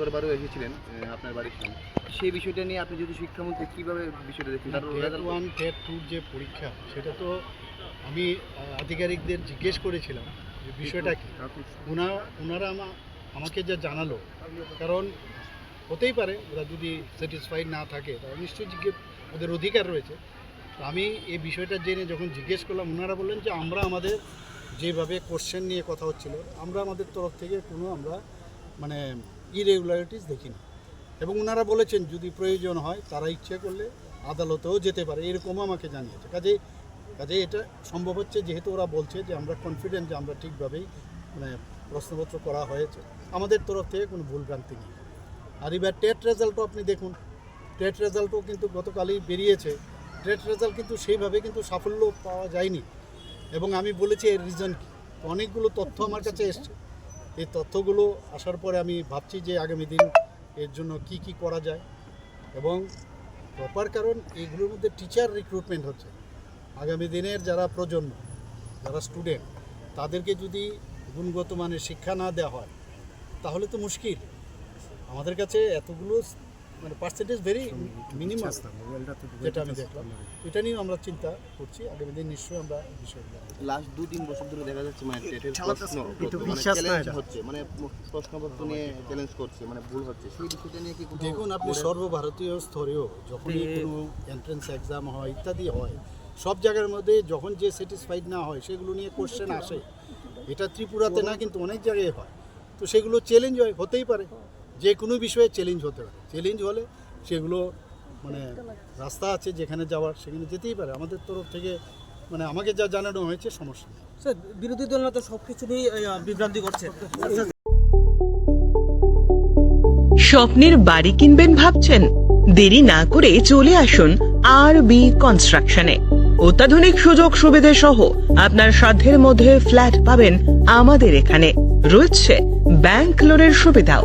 দরবারেও এসেছিলেন আপনার বাড়ির সামনে। সেই বিষয়টা নিয়ে আপনি যদি শিক্ষামন্ত্রী কীভাবে বিষয়টা দেখছেন টেট ওয়ান টেট টুর যে পরীক্ষা সেটা তো আমি আধিকারিকদের জিজ্ঞেস করেছিলাম যে বিষয়টা কি। ওনা ওনারা আমা আমাকে যা জানালো কারণ হতেই পারে ওরা যদি স্যাটিসফাইড না থাকে তারা নিশ্চয়ই জিজ্ঞেস ওদের অধিকার রয়েছে। আমি এই বিষয়টা জেনে যখন জিজ্ঞেস করলাম ওনারা বললেন যে আমরা আমাদের যেভাবে কোশ্চেন নিয়ে কথা হচ্ছিল আমরা আমাদের তরফ থেকে কোনো আমরা মানে ইরেগুলারিটিস দেখি না এবং ওনারা বলেছেন, যদি প্রয়োজন হয়, তারা ইচ্ছে করলে আদালতেও যেতে পারে। এরকমও আমাকে জানিয়েছে। কাজেই কাজেই এটা সম্ভব হচ্ছে, যেহেতু ওরা বলছে যে আমরা কনফিডেন্ট যে আমরা ঠিকভাবেই মানে প্রশ্নপত্র করা হয়েছে। আমাদের তরফ থেকে কোনো ভুলভ্রান্তি নেই। আর এবার টেট রেজাল্টও আপনি দেখুন। টেট রেজাল্টও কিন্তু গতকালই বেরিয়েছে। টেট রেজাল্ট কিন্তু সেইভাবে কিন্তু সাফল্য পাওয়া যায়নি। এবং আমি বলেছি, এর রিজন কি? অনেকগুলো তথ্য আমার কাছে এসছে। এই তথ্যগুলো আসার পরে আমি ভাবছি যে আগামী দিন এর জন্য কি কি করা যায়। এবং প্রপার কারণ এইগুলোর মধ্যে টিচার রিক্রুটমেন্ট হচ্ছে। আগামী দিনের যারা প্রজন্ম, যারা স্টুডেন্ট তাদেরকে যদি গুণগত মানের শিক্ষা না দেওয়া হয়, তাহলে তো মুশকিল। আমাদের কাছে এতগুলো মানে পার্সেন্টেজ ভেরি মিনিমাম যেটা আমি দেখলাম। এটা নিয়েও আমরা চিন্তা করছি। আগামী দিন নিশ্চয়ই আমরা বিষয়গুলো লাস্ট দু তিন বছর ধরে দেখা যাচ্ছে মানে টেটের প্রশ্ন একটু মানে চ্যালেঞ্জ হচ্ছে মানে প্রশ্নপত্র নিয়ে চ্যালেঞ্জ করছে মানে ভুল হচ্ছে। সেই বিষয়টা নিয়ে কি দেখুন আপনি সর্বভারতীয় স্তরেও যখনই কোনো এন্ট্রেন্স এক্সাম হয় ইত্যাদি হয় সব জায়গার মধ্যে যখন যে স্যাটিসফাইড না হয় সেগুলো নিয়ে কোশ্চেন আসে। এটা ত্রিপুরাতে না কিন্তু অনেক জায়গায় হয়। তো সেগুলো চ্যালেঞ্জ হয় হতেই পারে। যে কোনো বিষয়ে চ্যালেঞ্জ হতে পারে। চ্যালেঞ্জ হলে সেগুলো মানে রাস্তা আছে যেখানে যাওয়ার সেখানে যেতেই পারে। আমাদের তরফ থেকে মানে আমাকে যা জানানো হয়েছে সমস্যা নেই। স্যার বিরোধী দলরা তো সব কিছু নিয়ে বিভ্রান্তি করছে। স্বপ্নের বাড়ি কিনবেন ভাবছেন? দেরি না করে চলে আসুন আর বি কনস্ট্রাকশনে অত্যাধুনিক সুযোগ সুবিধে সহ আপনার সাধ্যের মধ্যে ফ্ল্যাট পাবেন আমাদের এখানে। রয়েছে ব্যাংক লোনের সুবিধাও।